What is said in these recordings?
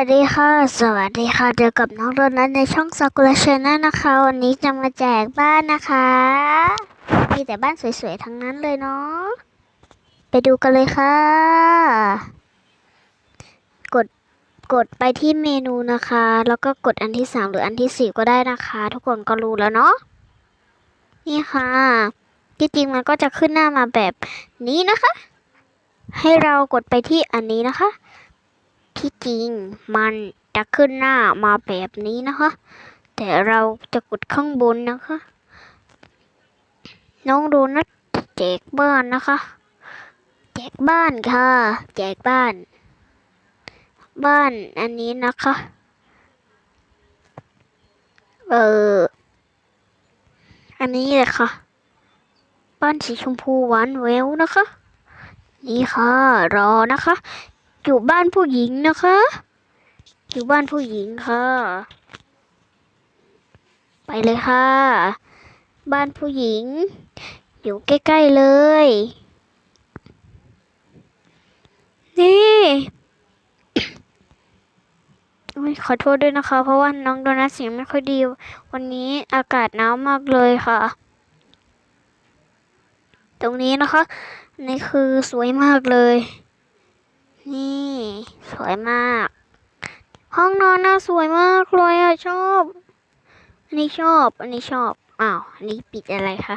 วัสดีค่ะ สวัสดีค่ะเจอกับน้องโดนัทในช่องซากุระชานนะคะ วันนี้จะมาแจกบ้านนะคะ มีแต่บ้านสวยๆ ทั้งนั้นเลยเนาะ ไปดูกันเลยค่ะ กด กดไปที่เมนูนะคะ แล้วก็กดอันที่สามหรืออันที่สี่ก็ได้นะคะ ทุกคนก็รู้แล้วเนาะ นี่ค่ะ ที่จริงมันก็จะขึ้นหน้ามาแบบนี้นะคะ ให้เรากดไปที่อันนี้นะคะ ที่จริงมันจะขึ้นหน้ามาแบบนี้นะคะ แต่เราจะกดข้างบนนะคะ น้องโดนัทแจกบ้านนะคะ แจกบ้านค่ะ แจกบ้าน บ้านอันนี้นะคะ เอออันนี้เลยค่ะ บ้านสีชมพูหวานแววนะคะ นี่ค่ะ รอนะคะ อยู่บ้านผู้หญิงนะคะ อยู่บ้านผู้หญิงค่ะ ไปเลยค่ะ บ้านผู้หญิง อยู่ใกล้ๆเลย นี่ขอโทษด้วยนะคะ เพราะว่าน้องโดนัทเสียงไม่ค่อยดี วันนี้อากาศหนาวมากเลยค่ะ ตรงนี้นะคะ นี่คือสวยมากเลย นี่ สวยมาก ห้องนอนน่าสวยมากเลยอะชอบ อันนี้ชอบ อันนี้ชอบ อ้าว อันนี้ปิดอะไรคะ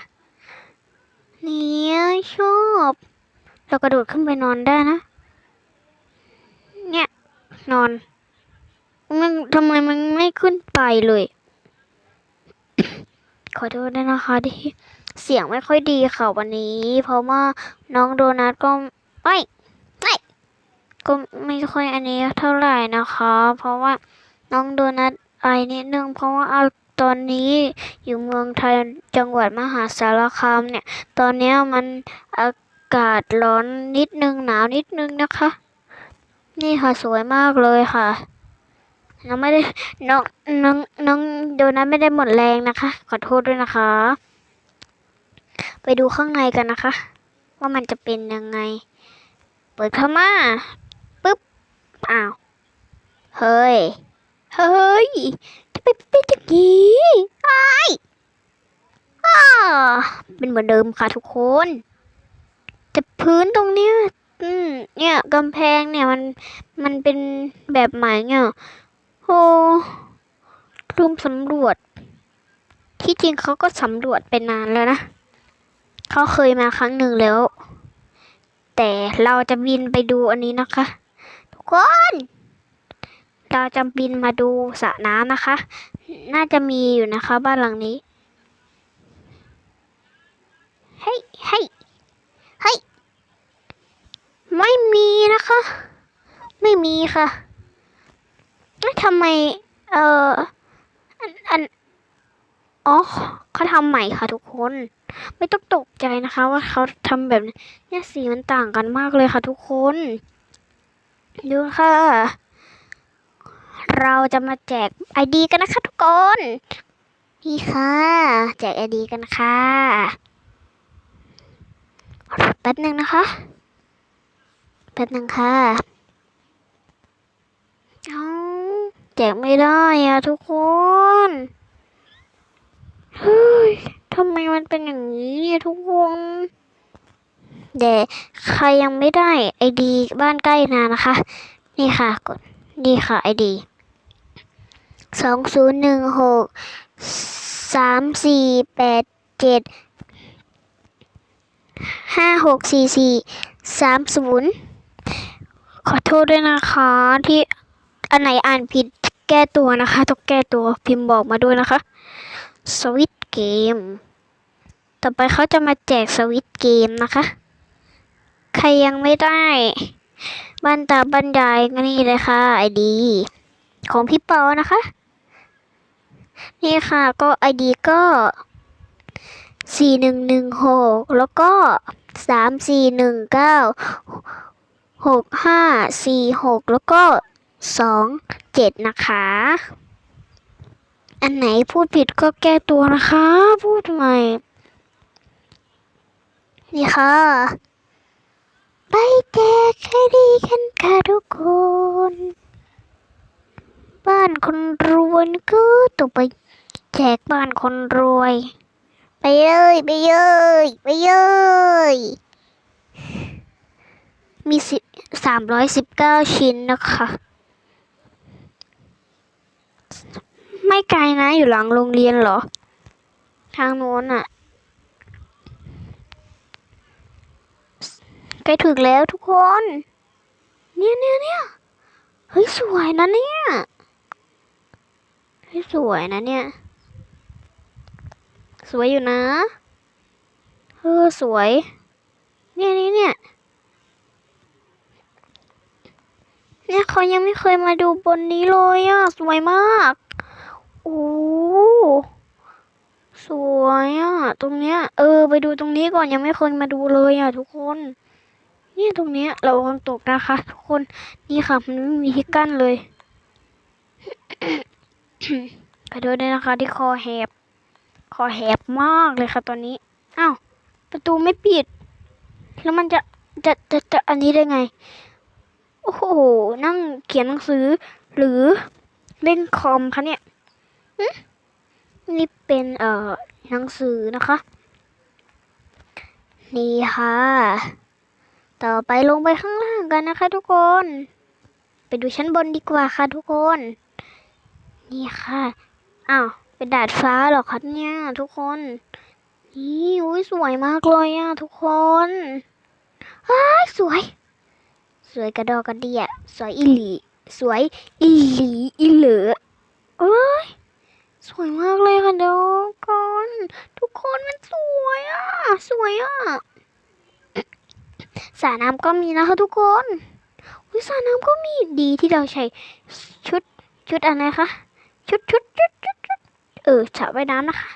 เนี่ยชอบ เรากระโดดขึ้นไปนอนได้นะ เนี่ย นอนมันทำไมมันไม่ขึ้นไปเลย ขอโทษด้วยนะคะที่เสียงไม่ค่อยดีค่ะวันนี้ เพราะว่าน้องโดนัทก็ไม่ไม่ ก็ไม่ค่อยอันนี้เท่าไหร่นะคะ เพราะว่าน้องโดนัทไอนิดนึงเพราะว่าเอาตอนนี้อยู่เมืองไทยจังหวัดมหาสารคามเนี่ย ตอนนี้มันอากาศร้อนนิดนึงหนาวนิดนึงนะคะ นี่ค่ะสวยมากเลยค่ะน้องไม่ได้น้องน้องน้องโดนัทไม่ได้หมดแรงนะคะ ขอโทษด้วยนะคะ ไปดูข้างในกันนะคะ ว่ามันจะเป็นยังไง เปิดเข้ามา อ้าว เฮ้ย เฮ้ยจะไปเป็นอย่างนี้ไอ้อ้าเป็นเหมือนเดิมค่ะทุกคน แต่พื้นตรงเนี้ย อืม เนี่ยกำแพงเนี่ยมัน มันเป็นแบบใหม่เนี่ยโอ้รูมสำรวจ ที่จริงเขาก็สำรวจไปนานแล้วนะ เขาเคยมาครั้งหนึ่งแล้ว แต่เราจะบินไปดูอันนี้นะคะ คน เราจะบินมาดูสระน้ำนะคะ น่าจะมีอยู่นะคะ บ้านหลังนี้ เฮ้ยเฮ้ยเฮ้ยไม่มีนะคะ ไม่มีค่ะทำไม เอ่อ อัน อัน อ๋อเขาทำใหม่ค่ะทุกคน ไม่ต้องตกใจนะคะว่าเขาทำแบบนี้สีมันต่างกันมากเลยค่ะทุกคน ดูค่ะ เราจะมาแจกไอดีกันนะคะทุกคน นี่ค่ะ แจกไอดีกันค่ะแป๊บหนึ่งนะคะ แป๊บหนึ่งค่ะเอาแจกไม่ได้อะทุกคนเฮ้ยทำไมมันเป็นอย่างนี้เนี่ยทุกคน เดี๋ยวใครยังไม่ได้ไอดีบ้านใกล้นานะคะ นี่ค่ะกดนี่ค่ะไอดีสองศูนย์หนึ่งหกสามสี่แปดเจ็ดห้าหกสี่สี่สามศูนย์ขอโทษด้วยนะคะที่อันไหนอ่านผิดแก้ตัวนะคะ ต้องแก้ตัวพิมพ์บอกมาด้วยนะคะ สวิตเกม ต่อไปเขาจะมาแจกสวิตเกมนะคะ ครยังไม่ได้บันตาบรรยายก็นี่เลยค่ะไอดีของพี่ปอนะคะ นี่ค่ะก็ไอดีก็สี่หนึ่งหนึ่งหกแล้วก็สามสี่หนึ่งเก้าหกห้าสี่หกแล้วก็สองเจ็ดนะคะ อันไหนพูดผิดก็แก้ตัวนะคะ พูดใหม่ นี่ค่ะ ไปแจกให้ดีกันค่ะทุกคน บ้านคนรวยก็ต่องไปแจกบ้านคนรวย ไปเลยไปเลยไปเลยมีสิสามร้อยสิบเก้าชิ้นนะคะ ไม่ไกลนะอยู่หลังโรงเรียนเหรอ ทางโน้นอะ ใกล้ถึงแล้วทุกคน เนี่ยเนี่ยเนี่ยเฮ้ยสวยนะเนี่ย เฮ้ยสวยนะเนี่ย สวยอยู่นะเออสวย เนี่ยเนี่ยเนี่ย เนี่ยเขายังไม่เคยมาดูบนนี้เลยอะ สวยมาก โอ้สวยอะ ตรงเนี้ย เออ ไปดูตรงนี้ก่อนยังไม่เคยมาดูเลยอะทุกคน เนี่ยตรงเนี้ยเรากำลังตกนะคะทุกคนนี่ค่ะมันไม่มีที่กั้นเลยขอโทษด้วยนะคะ ที่คอแหบ คอแหบมากเลยค่ะตอนนี้อ้าวประตูไม่ปิด แล้วมันจะจะจะจะอันนี้ได้ไง โอ้โห นั่งเขียนหนังสือ หรือเล่นคอมคะเนี่ยนี่เป็นเอ่อหนังสือนะคะ นี่ค่ะ ต่อไปลงไปข้างล่างกันนะคะ ทุกคน ไปดูชั้นบนดีกว่าค่ะ ทุกคน นี่ค่ะอ้าวเป็นดาดฟ้าหรอคะเนี่ยทุกคนนี่อุ้ยสวยมากเลยอะทุกคนอ้าสวย สวยกระดอกกระเดียสวยอีหลีสวยอีหลีอีเหลือเอ้ยสวยมากเลยค่ะทุกคน ทุกคนมันสวยอะ สวยอะ สระน้ำก็มีนะคะทุกคนอุ้ยสระน้ำก็มีดีที่เราใช้ชุดชุดอะไรคะชุดชุดชุดชุดชุดเออสระว่ายน้ำนะคะ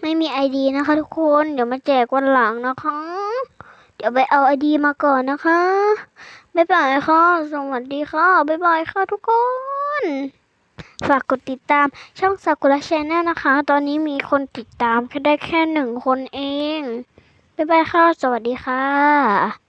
ไม่มีไอดีนะคะ ทุกคนเดี๋ยวมาแจกวันหลังนะคะ เดี๋ยวไปเอาไอดีมาก่อนนะคะบ๊ายบายค่ะ สวัสดีค่ะบ๊ายบายค่ะทุกคนฝากกดติดตามช่องซากุระชแนลนะคะ ตอนนี้มีคนติดตามแค่ได้แค่หนึ่งคนเอง บ๊ายบายค่ะ สวัสดีค่ะ